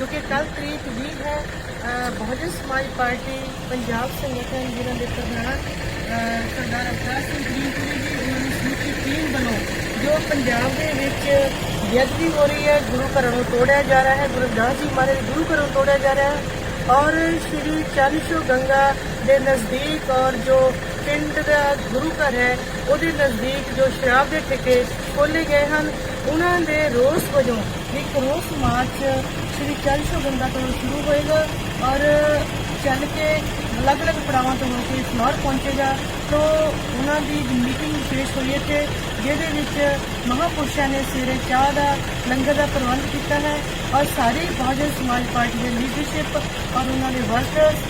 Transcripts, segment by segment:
ਕਿਉਂਕਿ ਕੱਲ ਤਰੀਕ 20 ਹੈ ਬਹੁਜਨ ਸਮਾਜ ਪਾਰਟੀ ਪੰਜਾਬ ਸੰਗਠਨ ਜਿਨ੍ਹਾਂ ਦੇ ਪ੍ਰਧਾਨ ਸਰਦਾਰ ਅਵਤਾਰ ਸਿੰਘ ਗਰੀਨਪੁਰੀ ਜੀ, ਉਹਨਾਂ ਦੀ ਸਮੁੱਚੀ ਟੀਮ ਵੱਲੋਂ ਜੋ ਪੰਜਾਬ ਦੇ ਵਿੱਚ ਬੇਅਦਬੀ ਹੋ ਰਹੀ ਹੈ, ਗੁਰੂ ਘਰਾਂ ਨੂੰ ਤੋੜਿਆ ਜਾ ਰਿਹਾ ਹੈ, ਗੁਰੂ ਰਵਿਦਾਸ ਜੀ ਮਹਾਰਾਜ ਦੇ ਗੁਰੂ ਘਰਾਂ ਨੂੰ ਤੋੜਿਆ ਜਾ ਰਿਹਾ ਹੈ ਔਰ ਸ਼੍ਰੀ ਚਾਲੀਸੋ ਗੰਗਾ ਦੇ ਨਜ਼ਦੀਕ ਔਰ ਜੋ ਪਿੰਡ ਦਾ ਗੁਰੂ ਘਰ ਹੈ, ਉਹਦੇ ਨਜ਼ਦੀਕ ਜੋ ਸ਼ਰਾਬ ਦੇ ਠੇਕੇ ਖੋਲੇ ਗਏ ਹਨ। ਉਹਨਾਂ ਦੇ ਰੋਸ ਵਜੋਂ ਇੱਕ ਰੋਸ ਮਾਰਚ ਸ਼੍ਰੀ ਚਾਲੀਸੋ ਗੰਗਾ ਤੋਂ ਸ਼ੁਰੂ ਹੋਏਗਾ ਔਰ ਚੱਲ ਕੇ ਅਲੱਗ-ਅਲੱਗ ਪੜਾਵਾਂ ਤੋਂ ਹੋ ਕੇ ਸਮਾਰ ਪਹੁੰਚੇਗਾ ਤੋਂ ਉਹਨਾਂ ਦੀ ਮੀਟਿੰਗ ਵਿਸ਼ੇਸ਼ ਹੋਈ ਇੱਥੇ, ਜਿਹਦੇ ਵਿੱਚ ਮਹਾਪੁਰਸ਼ਾਂ ਨੇ ਸਵੇਰੇ ਚਾਹ ਦਾ, ਲੰਗਰ ਦਾ ਪ੍ਰਬੰਧ ਕੀਤਾ ਹੈ ਔਰ ਸਾਰੀ ਬਹੁਜਨ ਸਮਾਜ ਪਾਰਟੀ ਦੇ ਲੀਡਰਸ਼ਿਪ ਔਰ ਉਹਨਾਂ ਦੇ ਵਰਕਰਸ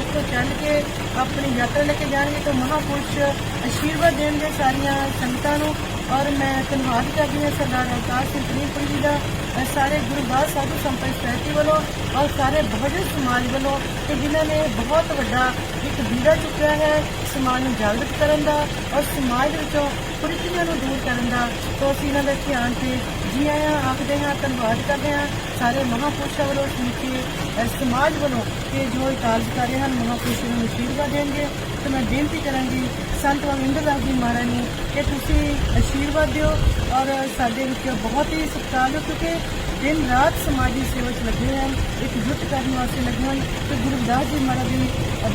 ਉੱਥੋਂ ਚੱਲ ਕੇ ਆਪਣੀ ਯਾਤਰਾ ਲੈ ਕੇ ਜਾਣਗੇ ਤਾਂ ਮਹਾਪੁਰਸ਼ ਆਸ਼ੀਰਵਾਦ ਦੇਣਗੇ ਸਾਰੀਆਂ ਸੰਗਤਾਂ ਨੂੰ। ਔਰ ਮੈਂ ਧੰਨਵਾਦ ਕਰਦੀ ਹਾਂ ਸਰਦਾਰ ਅਵਤਾਰ ਸਿੰਘ ਪ੍ਰੀਤਪੁਰੀ ਜੀ ਦਾ ਅ, ਸਾਰੇ ਗੁਰਬਾਜ ਸਾਧੂ ਸੰਪਰਕ ਸੋਸਾਇਟੀ ਵੱਲੋਂ ਔਰ ਸਾਰੇ ਬਹੁਜਨ ਸਮਾਜ ਵੱਲੋਂ ਕਿ ਜਿਨ੍ਹਾਂ ਨੇ ਬਹੁਤ ਵੱਡਾ ਇੱਕ ਬੀੜਾ ਚੁੱਕਿਆ ਹੈ ਸਮਾਜ ਨੂੰ ਜਾਗਰਤ ਕਰਨ ਦਾ ਔਰ ਸਮਾਜ ਵਿੱਚੋਂ ਕੁਰੀਤੀਆਂ ਨੂੰ ਦੂਰ ਕਰਨ ਦਾ। ਤੋਂ ਅਸੀਂ ਇਹਨਾਂ ਦਾ ਧਿਆਨ ਤੇ ਜੀ ਆਇਆਂ, ਆਖਦੇ ਹਾਂ, ਧੰਨਵਾਦ ਕਰਦੇ ਹਾਂ ਸਾਰੇ ਮਹਾਪੁਰਸ਼ਾਂ ਵੱਲੋਂ ਸਮੁੱਚੇ ਸਮਾਜ ਵੱਲੋਂ ਕਿ ਜੋ ਕਾਰਜ ਕਰ ਰਹੇ ਹਨ, ਮਹਾਪੁਰਸ਼ਾਂ ਨੂੰ ਅਸ਼ੀਰਵਾਦ ਦੇਣਗੇ। ਤੇ ਮੈਂ ਬੇਨਤੀ ਕਰਾਂਗੀ, ਸੰਤ ਵੰਦਰ ਦਾਸ ਜੀ ਮਹਾਰਾਜ ਨੂੰ ਕਿ ਤੁਸੀਂ ਅਸ਼ੀਰਵਾਦ ਦਿਓ ਔਰ ਸਾਡੇ ਵਿੱਚ ਬਹੁਤ ਹੀ ਸਤਿਕਾਰ ਹੋ ਕਿਉਂਕਿ ਦਿਨ ਰਾਤ ਸਮਾਜੀ ਸੇਵਾ ਚ ਲੱਗੇ ਹਨ ਇੱਕ ਜੁੱਟ ਕਰਨ ਵਾਸਤੇ ਲੱਗੇ ਹਨ ਤੇ ਗੁਰੂ ਰਵਿਦਾਸ ਜੀ ਮਹਾਰਾਜ ਦੀ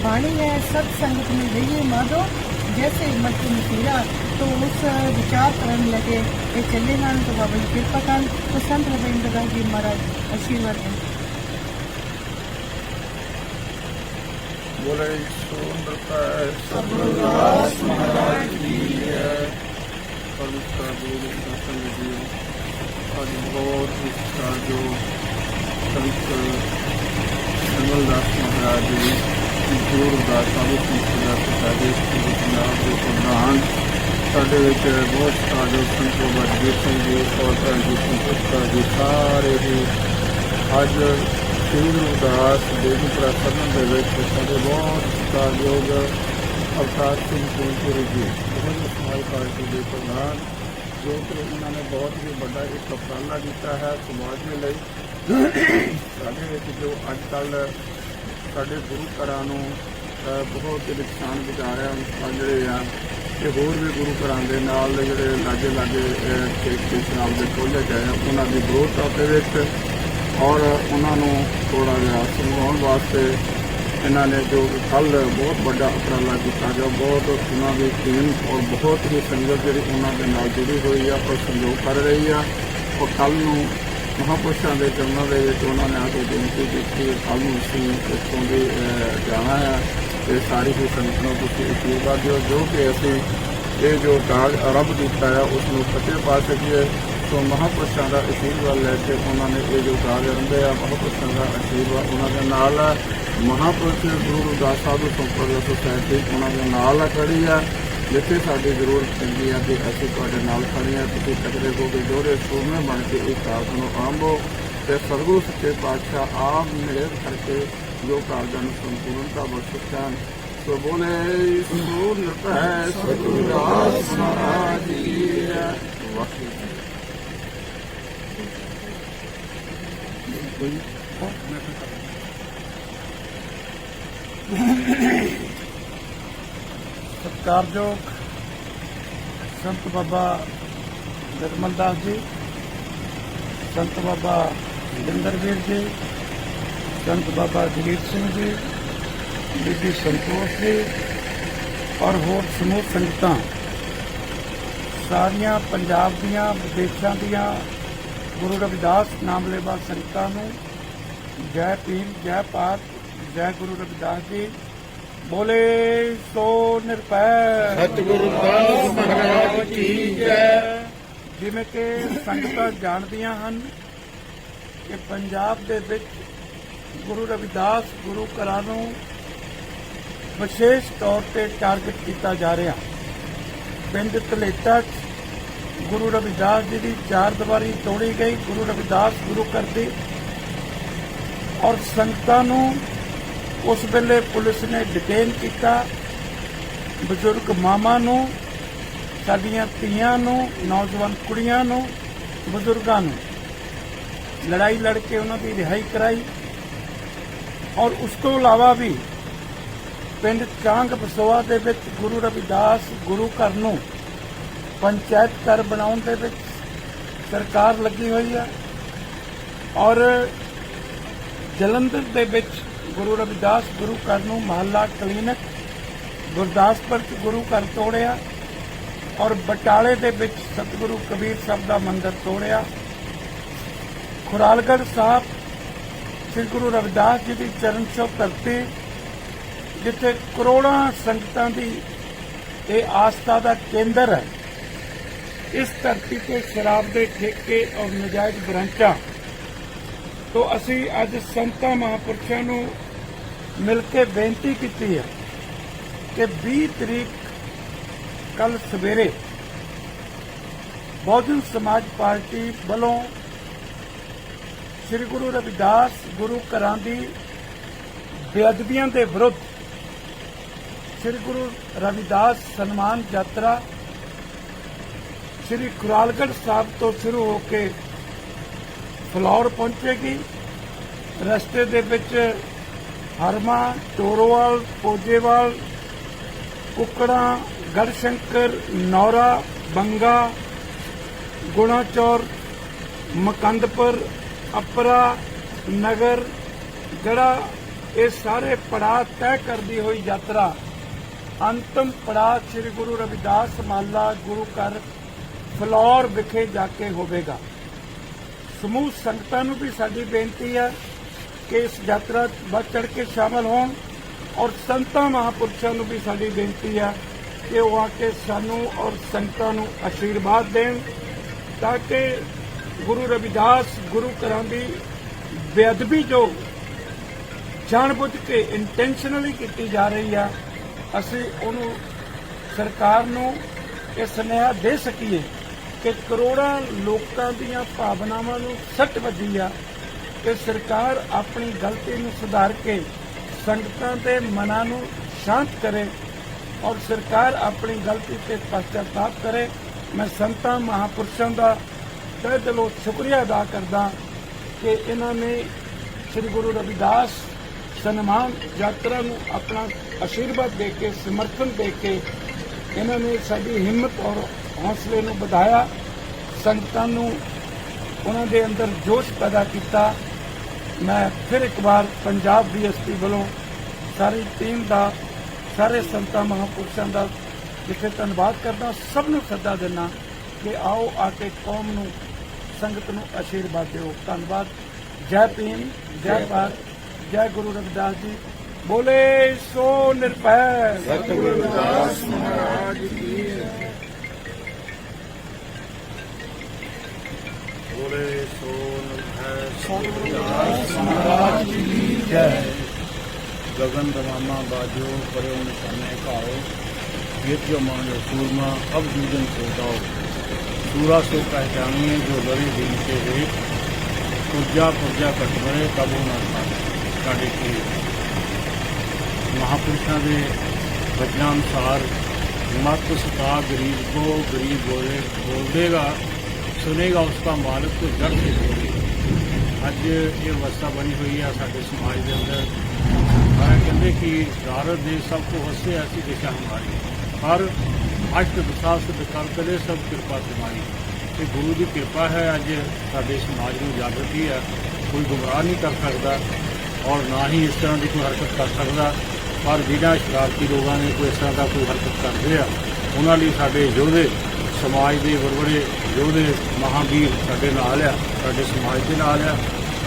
ਬਾਣੀ ਹੈ, ਸਤ ਸੰਗਤ ਨੂੰ ਰਹੀਏ ਮਾਧੋ, ਜੈਸੇ ਮਤ ਮੁਕੀਰਾ। तो उस विचार ਕਰਨ ਲੈ ਕੇ ਇਹ ਚੱਲੇ ਹਨ ਤਾਂ ਬਾਬਾ ਜੀ ਕਿਰਪਾ ਕਰਨ ਤੇ ਸੰਤ ਰਵਿੰਦਰ ਦਾਸ ਜੀ ਮਹਾਰਾਜ ਆਸ਼ੀਰਵਾਦ ਦੇਣ बोले सुंदरता सतगुरुदास महाराज की है पवित्र गुरु शासन जी आज बहुत इसका जो पवित्र संगलदास महाराज जी ਗੁਰਦਾਸ ਸਾਹਿਬ ਜੀ ਦਾ ਸਾਡੇ ਪੰਜਾਬ ਦੇ ਪ੍ਰਧਾਨ ਸਾਡੇ ਵਿੱਚ ਬਹੁਤ ਸਾਰੇ ਸੰਤੋ ਵਰਗੇ ਸਿੰਘ ਜੀ ਔਰ ਜੀ ਸੰਤੋਖਾ ਜੀ ਸਾਰੇ ਹੀ ਅੱਜ ਸ੍ਰੀ ਗੁਰੂ ਦਾਸ ਦੇਵੀ ਪ੍ਰਸੰਨ ਦੇ ਵਿੱਚ ਸਾਡੇ ਬਹੁਤ ਸਤਿਕਾਰਯੋਗ ਅਵਤਾਰ ਸਿੰਘ ਗੁਰਪੁਰੀ ਜੀ ਬਹੁਤ ਸਮਾਜ ਪਾਰਟੀ ਦੇ ਪ੍ਰਧਾਨ ਜੋ ਕਿ ਇਹਨਾਂ ਨੇ ਬਹੁਤ ਹੀ ਵੱਡਾ ਇੱਕ ਉਪਰਾਲਾ ਕੀਤਾ ਹੈ ਸਮਾਜ ਦੇ ਲਈ। ਸਾਡੇ ਵਿੱਚ ਜੋ ਅੱਜ ਕੱਲ੍ਹ ਸਾਡੇ ਗੁਰੂ ਘਰਾਂ ਨੂੰ ਅਹ, ਬਹੁਤ ਨੁਕਸਾਨ ਪਹੁੰਚਾ ਰਿਹਾ ਆ ਜਿਹੜੇ ਆ ਇਹ ਹੋਰ ਵੀ ਗੁਰੂ ਘਰਾਂ ਦੇ ਨਾਲ ਜਿਹੜੇ ਲਾਗੇ ਲਾਗੇ ਸਟੇਸ਼ਨ ਦੇ ਖੋਲ੍ਹੇ ਗਏ ਆ ਉਹਨਾਂ ਦੀ ਵਿਰੋਧਤਾ ਦੇ ਵਿੱਚ ਔਰ ਉਹਨਾਂ ਨੂੰ ਥੋੜਾ ਜਿਹਾ ਸਮਝਾਉਣ ਵਾਸਤੇ ਇਹਨਾਂ ਨੇ ਜੋ ਕੱਲ ਬਹੁਤ ਵੱਡਾ ਉਪਰਾਲਾ ਕੀਤਾ ਜੋ ਬਹੁਤ ਉਹਨਾਂ ਦੀ ਟੀਮ ਔਰ ਬਹੁਤ ਹੀ ਸੰਗਤ ਜਿਹੜੀ ਉਹਨਾਂ ਦੇ ਨਾਲ ਜੁੜੀ ਹੋਈ ਆ ਔਰ ਸਹਿਯੋਗ ਕਰ ਰਹੀ ਆ। ਔਰ ਕੱਲ ਨੂੰ ਮਹਾਂਪੁਰਸ਼ਾਂ ਦੇ ਚਰਨਾਂ ਦੇ ਵਿੱਚ ਉਹਨਾਂ ਨੇ ਆ ਕੇ ਬੇਨਤੀ ਕੀਤੀ ਕੱਲ ਨੂੰ ਅਸੀਂ ਇੱਥੋਂ ਦੀ ਅਹ, ਜਾਣਾ ਹੈ ਤੇ ਸਾਰੀ ਹੀ ਸੰਗਤ ਨੂੰ ਤੁਸੀਂ ਅਸ਼ੀਰਵਾਦ ਦਿਓ, ਜੋ ਕਿ ਅਸੀਂ ਇਹ ਜੋ ਕਾਜ ਆਰੰਭ ਕੀਤਾ ਹੈ ਉਸ ਨੂੰ ਫਤਿਹ ਪਾ ਸਕੀਏ। ਸੋ ਮਹਾਂਪੁਰਸ਼ਾਂ ਦਾ ਅਸ਼ੀਰਵਾਦ ਲੈ ਕੇ ਉਹਨਾਂ ਨੇ ਇਹ ਜੋ ਕਾਜ ਆਰੰਭਿਆ ਹੈ ਮਹਾਪੁਰਸ਼ਾਂ ਦਾ ਅਸ਼ੀਰਵਾਦ ਉਹਨਾਂ ਦੇ ਨਾਲ ਹੈ ਮਹਾਪੁਰਸ਼ ਗੁਰੂ ਰਵਿਦਾਸ ਸਾਹਿਬ ਸੰਪਰਕ ਸੋਸਾਇਟੀ ਉਹਨਾਂ ਦੇ ਨਾਲ ਖੜੀ ਆ। ਜਿੱਥੇ ਸਾਡੀ ਜ਼ਰੂਰਤ ਪੈਂਦੀ ਆ ਕਿ ਅਸੀਂ ਤੁਹਾਡੇ ਨਾਲ ਖੜੇ ਹਾਂ ਤੁਸੀਂ ਤਕੜੇ ਹੋ ਕੇ ਦੋਹਰੇ ਸੂਰਮੇ ਬਣ ਕੇ ਇਸ ਕਾਰਜ ਨੂੰ ਆਰੰਭੋ ਤੇ ਸਤਿਗੁਰੂ ਸੱਚੇ ਪਾਤਸ਼ਾਹ ਆਪ ਮਿਹਰ ਕਰਕੇ ਜੋ ਕਾਰਜਾਂ ਨੂੰ ਸੰਪੂਰਨਤਾ ਬਖਸ਼ਣ ਸੋ ਬੋਲੇ ਸੂਰ ਸਤਿਗੁਰੂ ਦਾਸ ਮਹਾਰਾਜ ਜੀ ਵਾਹਿਗੁਰੂ ਕੋਈ ਸਤਿਕਾਰਯੋਗ ਸੰਤ ਬਾਬਾ ਨਿਰਮਲ ਦਾਸ ਜੀ, ਸੰਤ ਬਾਬਾ ਜਿੰਦਰਵੀਰ ਜੀ ਸੰਤ ਬਾਬਾ ਜਗੀਰ ਸਿੰਘ ਜੀ ਬੀਬੀ ਸੰਤੋਸ਼ ਜੀ ਔਰ ਹੋਰ ਸਮੂਹ ਸੰਗਤਾਂ। ਸਾਰੀਆਂ ਪੰਜਾਬ ਦੀਆਂ ਵਿਦੇਸ਼ਾਂ ਦੀਆਂ ਗੁਰੂ ਰਵਿਦਾਸ ਨਾਮ ਲੈਵਾ ਸੰਗਤਾਂ ਨੂੰ ਜੈ ਪੀਰ ਜੈ ਪਾਤ ਜੈ ਗੁਰੂ ਰਵਿਦਾਸ ਜੀ। ਬੋਲੇ ਸੋ ਨਿਰਭੈ। ਸਤਿਗੁਰੂ ਦਾਸ ਮਹਾਰਾਜ ਕੀ ਜੈ। ਜਿਵੇਂ ਕਿ ਸੰਗਤਾਂ ਜਾਣਦੀਆਂ ਹਨ ਕਿ ਪੰਜਾਬ ਦੇ ਵਿੱਚ ਗੁਰੂ ਰਵਿਦਾਸ, ਗੁਰੂ ਘਰਾਂ ਨੂੰ ਵਿਸ਼ੇਸ਼ ਤੌਰ ਤੇ ਟਾਰਗੇਟ ਕੀਤਾ ਜਾ ਰਿਹਾ। ਪਿੰਡ ਤਲੇਟਾ 'ਚ ਗੁਰੂ ਰਵਿਦਾਸ ਜੀ ਦੀ ਚਾਰ ਦੀਵਾਰੀ ਤੋੜੀ ਗਈ। ਗੁਰੂ ਰਵਿਦਾਸ ਗੁਰੂ ਘਰ ਦੀ ਔਰ ਸੰਗਤਾਂ ਨੂੰ ਉਸ ਵੇਲੇ ਪੁਲਿਸ ਨੇ ਡਿਟੇਨ ਕੀਤਾ। ਬਜ਼ੁਰਗ ਮਾਮਾ ਨੂੰ, ਸਾਡੀਆਂ ਧੀਆਂ ਨੂੰ, ਨੌਜਵਾਨ ਕੁੜੀਆਂ ਨੂੰ, ਬਜ਼ੁਰਗਾਂ ਨੂੰ। ਲੜਾਈ ਲੜ ਕੇ ਉਹਨਾਂ ਦੀ ਰਿਹਾਈ ਕਰਾਈ। ਔਰ ਉਸ ਤੋਂ ਇਲਾਵਾ ਵੀ ਪਿੰਡ ਚਾਂਗ ਬਸੋਆ ਦੇ ਵਿੱਚ ਗੁਰੂ ਰਵਿਦਾਸ ਗੁਰੂ ਘਰ ਨੂੰ ਪੰਚਾਇਤ ਘਰ ਬਣਾਉਣ ਦੇ ਵਿੱਚ ਸਰਕਾਰ ਲੱਗੀ ਹੋਈ ਹੈ ਔਰ ਜਲੰਧਰ ਦੇ ਵਿੱਚ ਗੁਰੂ ਰਵਿਦਾਸ ਗੁਰੂ ਘਰ ਨੂੰ ਮਹੱਲਾ ਕਲੀਨਿਕ ਗੁਰਦਾਸਪੁਰ ਚ ਗੁਰੂ ਘਰ ਤੋੜਿਆ ਔਰ ਬਟਾਲੇ ਦੇ ਵਿੱਚ ਸਤਿਗੁਰੂ ਕਬੀਰ ਸਾਹਿਬ ਦਾ ਮੰਦਿਰ ਤੋੜਿਆ। ਖੁਰਾਲਗੜ੍ਹ ਸਾਹਿਬ ਸ੍ਰੀ ਗੁਰੂ ਰਵਿਦਾਸ ਜੀ ਦੀ ਚਰਨ ਛੋਹ ਧਰਤੀ, ਜਿੱਥੇ ਕਰੋੜਾਂ ਸੰਗਤਾਂ ਦੀ ਇਹ ਆਸਥਾ ਦਾ ਕੇਂਦਰ ਹੈ। ਇਸ ਧਰਤੀ ਤੇ ਸ਼ਰਾਬ ਦੇ ਠੇਕੇ ਔਰ ਨਜਾਇਜ਼ ਬ੍ਰਾਂਚਾਂ ਤੋਂ ਅਸੀਂ ਅੱਜ ਸੰਤਾਂ ਮਹਾਂਪੁਰਸ਼ਾਂ ਨੂੰ ਮਿਲ ਕੇ ਬੇਨਤੀ ਕੀਤੀ ਹੈ ਕਿ 20 ਤਰੀਕ ਕੱਲ ਸਵੇਰੇ ਬਹੁਜਨ ਸਮਾਜ ਪਾਰਟੀ ਵੱਲੋਂ ਸ੍ਰੀ ਗੁਰੂ ਰਵਿਦਾਸ ਗੁਰੂ ਘਰਾਂ ਦੀ ਬੇਅਦਬੀਆਂ ਦੇ ਵਿਰੁੱਧ ਸ੍ਰੀ ਗੁਰੂ ਰਵਿਦਾਸ ਸਨਮਾਨ ਯਾਤਰਾ ਸ੍ਰੀ ਖੁਰਾਲਗੜ੍ਹ ਸਾਹਿਬ ਤੋਂ ਸ਼ੁਰੂ ਹੋ ਕੇ ਫਲੌਰ ਪਹੁੰਚੇਗੀ। ਰਸਤੇ ਦੇ ਵਿੱਚ ਹਰਮਾ, ਟੋਰੋਵਾਲ, ਪੋਜੇਵਾਲ, ਕੁਕੜਾ, ਗੜਸ਼ੰਕਰ, ਨੌਰਾ, ਬੰਗਾ, ਗੁਣਾਚੌਰ, ਮਕੰਦਪੁਰ ਅਪਰਾ ਨਗਰ, ਜਿਹੜਾ ਇਹ ਸਾਰੇ ਪੜਾਅ ਤੈਅ ਕਰਦੀ ਹੋਈ ਯਾਤਰਾ, ਅੰਤਮ ਪੜਾਅ ਸ੍ਰੀ ਗੁਰੂ ਰਵਿਦਾਸ ਮਾਲਾ ਗੁਰੂ ਘਰ ਫਲੌਰ ਵਿਖੇ ਜਾ ਕੇ ਹੋਵੇਗਾ। ਸਮੂਹ ਸੰਗਤਾਂ ਨੂੰ ਵੀ ਸਾਡੀ ਬੇਨਤੀ ਹੈ ਕਿ ਇਸ ਯਾਤਰਾ ਵੱਧ ਚੜ ਕੇ ਸ਼ਾਮਲ ਹੋਣ ਔਰ ਸੰਤਾਂ ਮਹਾਪੁਰਸ਼ਾਂ ਨੂੰ ਵੀ ਸਾਡੀ ਬੇਨਤੀ ਹੈ ਕਿ ਉਹ ਆ ਕੇ ਸਾਨੂੰ ਔਰ ਸੰਗਤਾਂ ਨੂੰ ਆਸ਼ੀਰਵਾਦ ਦੇਣ ਤਾਂ ਕਿ ਗੁਰੂ ਰਵਿਦਾਸ, ਗੁਰੂ ਘਰਾਂ ਦੀ ਬੇਅਦਬੀ ਜੋ ਜਾਣਬੁੱਝ ਕੇ ਇੰਟੈਂਸ਼ਨਲੀ ਕੀਤੀ ਜਾ ਰਹੀ ਆ, ਅਸੀਂ ਉਹਨੂੰ ਸਰਕਾਰ ਨੂੰ ਇਹ ਸੁਨੇਹਾ ਦੇ ਸਕੀਏ ਕਿ ਕਰੋੜਾਂ ਲੋਕਾਂ ਦੀਆਂ ਭਾਵਨਾਵਾਂ ਨੂੰ ਸੱਟ ਵੱਜੀ ਆ ਕਿ ਸਰਕਾਰ ਆਪਣੀ ਗਲਤੀ ਨੂੰ ਸੁਧਾਰ ਕੇ ਸੰਗਤਾਂ ਦੇ ਮਨਾਂ ਨੂੰ ਸ਼ਾਂਤ ਕਰੇ ਔਰ ਸਰਕਾਰ ਆਪਣੀ ਗਲਤੀ ਤੇ ਪਛਤਾਪ ਕਰੇ। ਮੈਂ ਸੰਤਾਂ, ਮਹਾਪੁਰਸ਼ਾਂ ਦਾ ਤਹਿ ਦਿਲੋਂ ਸ਼ੁਕਰੀਆ ਅਦਾ ਕਰਦਾ ਕਿ ਇਹਨਾਂ ਨੇ ਸ੍ਰੀ ਗੁਰੂ ਰਵਿਦਾਸ ਸਨਮਾਨ ਯਾਤਰਾ ਨੂੰ ਆਪਣਾ ਆਸ਼ੀਰਵਾਦ ਦੇ ਕੇ ਸਮਰਥਨ ਦੇ ਕੇ ਇਹਨਾਂ ਨੇ ਸਾਡੀ ਹਿੰਮਤ ਔਰ ਹੌਸਲੇ ਨੂੰ ਵਧਾਇਆ। ਸੰਗਤਾਂ ਨੂੰ ਉਹਨਾਂ ਦੇ ਅੰਦਰ ਜੋਸ਼ ਪੈਦਾ ਕੀਤਾ। ਮੈਂ ਫਿਰ ਇੱਕ ਵਾਰ ਪੰਜਾਬ ਡੀਐਸਪੀ ਵੱਲੋਂ ਸਾਰੀ ਟੀਮ ਦਾ, ਸਾਰੇ ਸੰਤਾਂ, ਮਹਾਂਪੁਰਸ਼ਾਂ ਦਾ ਜਿੱਥੇ ਧੰਨਵਾਦ ਕਰਦਾ, ਸਭ ਨੂੰ ਸੱਦਾ ਦਿੰਦਾ ਕਿ ਆਓ ਆ ਕੇ ਕੌਮ ਨੂੰ ਸੰਗਤ ਨੂੰ ਆਸ਼ੀਰਵਾਦ ਦਿਓ। ਧੰਨਵਾਦ। ਜੈ ਭੀਮ ਜੈ ਭਾਰਤ ਜੈ ਗੁਰੂ ਰਵਿਦਾਸ ਜੀ। ਬੋਲੇ ਸੋ ਨਿਰਭੈ ਸਤਿਗੁਰੂ ਰਵਿਦਾਸ ਮਹਾਰਾਜ ਕੀ ਬੋਲੇ ਸੋ ਨਿਰਭੈ ਸਤਿਗੁਰੂ ਰਵਿਦਾਸ ਮਹਾਰਾਜ ਕੀ ਜੈ ਗगन ਬਾਜੋ ਪਰਿਉ ਨਿਸ਼ਾਨੇ ਘਾਓ। ਜਿਤ ਜੋ ਮਾਨੋ ਸੂਰਮਾ ਅਬ ਜੀਵਨ ਸੋਤਾਓ पूरा ਸੋ पहचानी ਜੋ जो बड़े दिल से हुए पुर्जा पुर्जा कटबरे कबू ना था साढ़े के ਮਹਾਪੁਰਸ਼ਾਂ ਦੇ ਵਚਨਾਂ ਅਨੁਸਾਰ, ਮਤ ਸਤਾ ਗਰੀਬ ਕੋ, ਗਰੀਬ ਬੋਲੇ ਬੋਲੇਗਾ, ਸੁਨੇਗਾ ਉਸ ਦਾ ਮਾਲਕ ਕੋ ਜੜ ਕੇ ਬੋਲੇ। ਅੱਜ ਇਹ ਅਵਸਥਾ ਬਣੀ ਹੋਈ ਆ ਸਾਡੇ ਸਮਾਜ ਦੇ ਅੰਦਰ। ਪਰ ਕਹਿੰਦੇ ਕਿ ਭਾਰਤ ਦੇਸ਼ ਸਭ ਤੋਂ ਵਸੇ ਐਸੀ ਦਿਸ਼ਾ ਹਮਾਰੀ ਪਰ ਅਸ਼ਟ ਵਿਸਾਸ ਵਿਕਲ ਕਰੇ ਸਭ ਕਿਰਪਾ ਤੁਮਾਰੀ ਤੇ ਗੁਰੂ ਦੀ ਕਿਰਪਾ ਹੈ, ਅੱਜ ਸਾਡੇ ਸਮਾਜ ਨੂੰ ਜਾਗਰਤੀ ਹੈ। ਕੋਈ ਗੁੰਮਰਾਹ ਨਹੀਂ ਕਰ ਸਕਦਾ ਔਰ ਨਾ ਹੀ ਇਸ ਤਰ੍ਹਾਂ ਦੀ ਕੋਈ ਹਰਕਤ ਕਰ ਸਕਦਾ। ਪਰ ਬਿਨਾਂ ਸ਼ਰਾਰਤੀ ਲੋਕਾਂ ਨੇ ਕੋਈ ਇਸ ਤਰ੍ਹਾਂ ਦਾ ਕੋਈ ਹਰਕਤ ਕਰਦੇ ਆ ਉਹਨਾਂ ਲਈ ਸਾਡੇ ਯੋਧੇ, ਸਮਾਜ ਦੇ ਵਰਵੜੇ ਯੋਧੇ, ਮਹਾਵੀਰ ਸਾਡੇ ਨਾਲ ਆ, ਸਾਡੇ ਸਮਾਜ ਦੇ ਨਾਲ ਆ।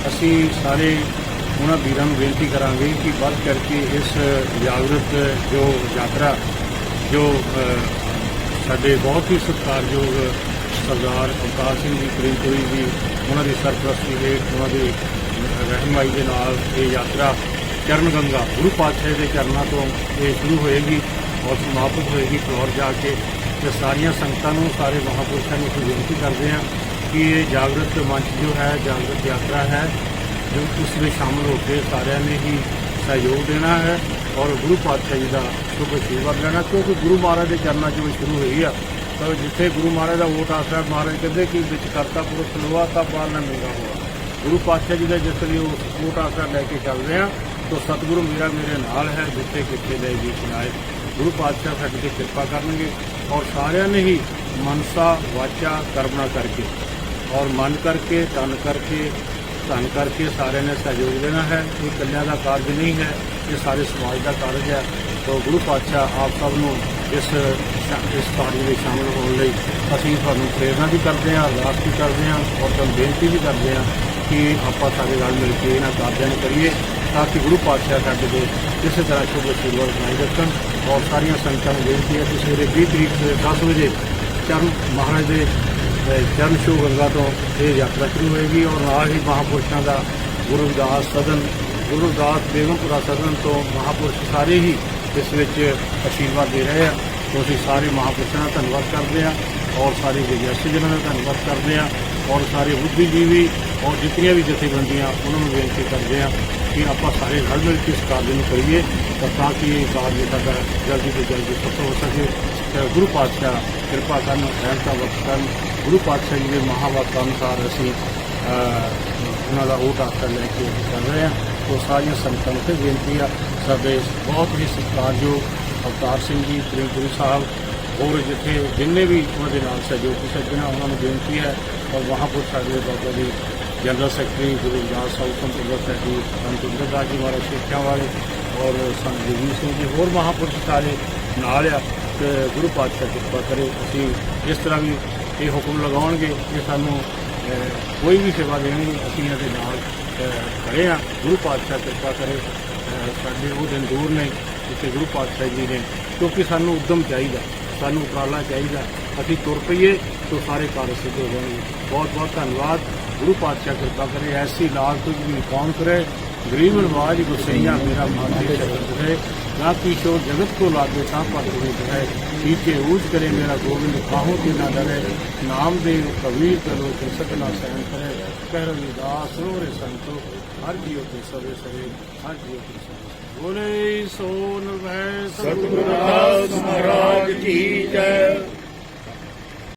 ਅਸੀਂ ਸਾਰੇ ਉਹਨਾਂ ਵੀਰਾਂ ਨੂੰ ਬੇਨਤੀ ਕਰਾਂਗੇ ਕਿ ਵੱਧ ਕਰਕੇ ਇਸ ਜਾਗਰਤ ਜੋ ਯਾਤਰਾ, ਜੋ ਸਾਡੇ ਬਹੁਤ ਹੀ ਸਤਿਕਾਰਯੋਗ ਸਰਦਾਰ ਅਵਤਾਰ ਸਿੰਘ ਜੀ ਪ੍ਰੀਤੋਈ ਜੀ, ਉਹਨਾਂ ਦੀ ਸਰਪ੍ਰਸਤੀ ਹੇਠ ਉਹਨਾਂ ਦੀ ਰਹਿਨਮਾਈ ਦੇ ਨਾਲ ਇਹ ਯਾਤਰਾ ਚਰਨ ਗੰਗਾ ਗੁਰੂ ਪਾਤਸ਼ਾਹ ਦੇ ਚਰਨਾਂ ਤੋਂ ਇਹ ਸ਼ੁਰੂ ਹੋਏਗੀ ਔਰ ਸਮਾਪਤ ਹੋਏਗੀ ਫਲੋਰ ਜਾ ਕੇ। ਤੇ ਸਾਰੀਆਂ ਸੰਗਤਾਂ ਨੂੰ, ਸਾਰੇ ਮਹਾਪੁਰਸ਼ਾਂ ਨੂੰ ਅਸੀਂ ਬੇਨਤੀ ਕਰਦੇ ਹਾਂ ਕਿ ਇਹ ਜਾਗਰਤ ਮੰਚ ਜੋ ਹੈ, ਜਾਗਰਤ ਯਾਤਰਾ ਹੈ, ਜੋ ਇਸ ਵਿੱਚ ਸ਼ਾਮਲ ਹੋ ਕੇ ਸਾਰਿਆਂ ਨੇ ਹੀ ਸਹਿਯੋਗ ਦੇਣਾ ਹੈ। ਔਰ ਗੁਰੂ ਪਾਤਸ਼ਾਹ ਜੀ ਦਾ ਸ਼ੁਭ ਆਸ਼ੀਰਵਾਦ ਲੈਣਾ, ਕਿਉਂਕਿ ਗੁਰੂ ਮਹਾਰਾਜ ਦੇ ਚਰਨਾਂ 'ਚੋਂ ਸ਼ੁਰੂ ਹੋਈ ਆ। ਤਾਂ ਜਿੱਥੇ ਗੁਰੂ ਮਹਾਰਾਜ ਦਾ ਓਟ ਆਸਰਾ, ਮਹਾਰਾਜ ਕਹਿੰਦੇ ਕਿ ਵਿੱਚ ਕਰਤਾ ਪੁਰਖ ਲੋਹਾ ਤਾਂ ਪਾਰ ਨਾ ਮਿਲਦਾ ਹੋਆ ਗੁਰੂ ਪਾਤਸ਼ਾਹ ਜੀ ਦਾ ਜਿਸ ਲਈ ਉਹ ਓਟ ਆਸਰਾ ਲੈ ਕੇ ਚੱਲਦੇ ਆ, ਤਾਂ ਸਤਿਗੁਰੂ ਮੇਰਾ ਮੇਰੇ ਨਾਲ ਹੈ, ਜਿੱਥੇ ਕਿੱਥੇ ਲੈ ਵੀ ਸੁਣਾਏ। ਗੁਰੂ ਪਾਤਸ਼ਾਹ ਸਾਡੇ ਤੇ ਕਿਰਪਾ ਕਰਨਗੇ ਔਰ ਸਾਰਿਆਂ ਨੇ ਹੀ ਮਨਸਾ, ਵਾਚਾ, ਕਰਮਣਾ ਕਰਕੇ ਔਰ ਮਨ ਕਰਕੇ, ਤਨ ਕਰਕੇ, ਧਨ ਕਰਕੇ ਸਾਰਿਆਂ ਨੇ ਸਹਿਯੋਗ ਦੇਣਾ ਹੈ। ਇਹ ਇਕੱਲਿਆਂ ਦਾ ਕਾਰਜ ਨਹੀਂ ਹੈ। ਇਹ ਸਾਰੇ ਸਮਾਜ ਦਾ ਕਾਰਜ ਹੈ, ਤੋ ਗੁਰੂ ਪਾਤਸ਼ਾਹ ਆਪ ਸਭ ਨੂੰ ਇਸ ਇਸ ਕਾਰਜ ਵਿੱਚ ਸ਼ਾਮਲ ਹੋਣ ਲਈ ਅਸੀਂ ਤੁਹਾਨੂੰ ਪ੍ਰੇਰਨਾ ਵੀ ਕਰਦੇ ਹਾਂ ਅਰਦਾਸ ਵੀ ਕਰਦੇ ਹਾਂ ਔਰ ਤੁਹਾਨੂੰ ਬੇਨਤੀ ਵੀ ਕਰਦੇ ਹਾਂ ਕਿ ਆਪਾਂ ਸਾਰੇ ਨਾਲ ਮਿਲ ਕੇ ਇਹਨਾਂ ਕਾਰਜਾਂ ਨੂੰ ਕਰੀਏ ਤਾਂ ਕਿ ਗੁਰੂ ਪਾਤਸ਼ਾਹ ਸਾਡੇ ਦੇ ਇਸੇ ਤਰ੍ਹਾਂ ਸ਼ੁਭ ਅਸ਼ੀਰਵਾਦ ਬਣਾਈ ਰੱਖਣ ਔਰ ਸਾਰੀਆਂ ਸੰਗਤਾਂ ਨੂੰ ਬੇਨਤੀ ਹੈ ਕਿ ਸਵੇਰੇ 20 ਤਰੀਕ ਸਵੇਰੇ 10 ਵਜੇ ਚਰਨ ਮਹਾਰਾਜ ਦੇ ਚਰਨ ਛੂਹ ਗੰਗਾ ਤੋਂ ਇਹ ਯਾਤਰਾ ਸ਼ੁਰੂ ਹੋਏਗੀ ਔਰ ਨਾਲ ਹੀ ਮਹਾਪੁਰਸ਼ਾਂ ਦਾ ਗੁਰੂ ਦਾਸ ਸਦਨ ਗੁਰੂ ਰਵਿਦਾਸ ਬੇਗਮਪੁਰਾ ਸਦਨ ਤੋਂ ਮਹਾਪੁਰਸ਼ ਸਾਰੇ ਹੀ ਇਸ ਵਿੱਚ ਅਸ਼ੀਰਵਾਦ ਦੇ ਰਹੇ ਆ। ਤੋਂ ਅਸੀਂ ਸਾਰੇ ਮਹਾਪੁਰਸ਼ਾਂ ਦਾ ਧੰਨਵਾਦ ਕਰਦੇ ਹਾਂ ਔਰ ਸਾਰੇ ਵਿਦਿਆਰਥੀ ਜਨਾਂ ਦਾ ਧੰਨਵਾਦ ਕਰਦੇ ਹਾਂ ਔਰ ਸਾਰੇ ਬੁੱਧੀਜੀਵੀ ਔਰ ਜਿਤਨੀਆਂ ਵੀ ਜਥੇਬੰਦੀਆਂ, ਉਹਨਾਂ ਨੂੰ ਬੇਨਤੀ ਕਰਦੇ ਹਾਂ ਕਿ ਆਪਾਂ ਸਾਰੇ ਰਲ ਮਿਲ ਕੇ ਇਸ ਕਾਰਜ ਨੂੰ ਕਰੀਏ ਤਾਂ ਕਿ ਇਹ ਕਾਰਜ ਸਾਡਾ ਜਲਦੀ ਤੋਂ ਜਲਦੀ ਸਫਲ ਹੋ ਸਕੇ। ਤੇ ਗੁਰੂ ਪਾਤਸ਼ਾਹ ਕਿਰਪਾ ਕਰਨ, ਰਹਿਮਤਾਂ ਕਰਨ। ਗੁਰੂ ਪਾਤਸ਼ਾਹ ਜੀ ਦੇ ਮਹਾਵਾਕ ਅਨੁਸਾਰ ਅਸੀਂ ਉਹਨਾਂ ਦਾ ਉਹ ਆਸਰਾ ਲੈ ਕੇ ਕਰ ਰਹੇ ਹਾਂ ਉਹ ਸਾਰੀਆਂ ਸੰਗਤਾਂ ਨੂੰ ਫਿਰ ਬੇਨਤੀ ਆ, ਸਾਡੇ ਬਹੁਤ ਹੀ ਸਤਿਕਾਰਯੋਗ ਅਵਤਾਰ ਸਿੰਘ ਜੀ ਪ੍ਰਿੰਪੁਰੀ ਸਾਹਿਬ, ਹੋਰ ਜਿੱਥੇ ਜਿੰਨੇ ਵੀ ਉਹਨਾਂ ਦੇ ਨਾਲ ਸਹਿਯੋਗੀ ਸੱਜਣ ਉਹਨਾਂ ਨੂੰ ਬੇਨਤੀ ਹੈ, ਔਰ ਮਹਾਂਪੁਰਖ ਸਾਡੇ ਬਾਬਾ ਜੀ, ਜਨਰਲ ਸੈਕਟਰੀ ਗੁਰੂ ਰਵਿਦਾਸ ਸਾਹਿਬ ਸੰਪਰਦਾ ਸੈਕਟਰੀ ਸੰਤ ਇੰਦਰਦਾਸ ਜੀ ਮਹਾਰਾਜ ਸਿੱਖਿਆ ਵਾਲੇ, ਔਰ ਸੰਤ ਜਗਜੀਤ ਸਿੰਘ ਜੀ, ਹੋਰ ਮਹਾਪੁਰਖ ਸਾਰੇ ਨਾਲ ਆ, ਤੇ ਗੁਰੂ ਪਾਤਸ਼ਾਹ ਕਿਰਪਾ ਕਰੇ, ਅਸੀਂ ਇਸ ਤਰ੍ਹਾਂ ਵੀ ਇਹ ਹੁਕਮ ਲਗਾਉਣਗੇ ਕਿ ਸਾਨੂੰ ਕੋਈ ਵੀ ਸੇਵਾ ਦੇਣੀ, ਅਸੀਂ ਇਹਨਾਂ ਦੇ ਨਾਲ ਖੜੇ ਆ, ਗੁਰੂ ਪਾਤਸ਼ਾਹ ਕਿਰਪਾ ਕਰੇ ਸਾਡੇ ਉਹ ਦਿਨ ਦੂਰ ਨੇ, ਜਿੱਥੇ ਗੁਰੂ ਪਾਤਸ਼ਾਹ ਜੀ ਨੇ, ਕਿਉਂਕਿ ਸਾਨੂੰ ਉਦਮ ਚਾਹੀਦਾ, ਸਾਨੂੰ ਉਪਰਾਲਾ ਚਾਹੀਦਾ, ਅਸੀਂ ਤੁਰ ਪਈਏ ਤਾਂ ਸਾਰੇ ਕਾਰਜ ਸਿੱਧ ਹੋ ਜਾਣਗੇ ਬਹੁਤ ਬਹੁਤ ਧੰਨਵਾਦ, ਗੁਰੂ ਪਾਤਸ਼ਾਹ ਕਿਰਪਾ ਕਰੇ, ਐਸੀ ਲਾਲ ਤੁਝ ਵੀ ਕੌਣ ਕਰੇ ਗਰੀਬ ਨਵਾਜ ਗੁਸਈਆ ਮੇਰਾ ਮਾਥੇ ਸ਼ਬਦ ਹੈ ਨਾ ਕੀ ਸ਼ੋਰ ਜਗਤ ਕੋ ਲਾਗੇ, ਤਾਂ ਪਰ ਹੋਈ ਹੈ ਠੀਕੇ ਊਜ ਕਰੇ ਮੇਰਾ ਗੋਬਿੰਦ ਕਾਹੋਂ ਤੇ ਨਾ ਡਰੇ। ਨਾਮ ਦੇ ਕਬੀਰ ਕਰੋ ਤੇ ਸਤਨਾ ਸਹਿਨ ਕਰੇ। ਕਹਿ ਰਵੀ ਦਾਸ ਰੋਰੇ ਸੰਤੋ। ਹਰ ਜੀਉ ਤੇ ਸਵੇ ਸਵੇ, ਹਰ ਜੀਉ ਤੇ ਸਵੇ ਬੋਲੇ ਸੋ ਨਵੈ ਸਤਿਗੁਰੂ ਦਾਸ ਮਹਾਰਾਜ ਕੀ ਜੈ।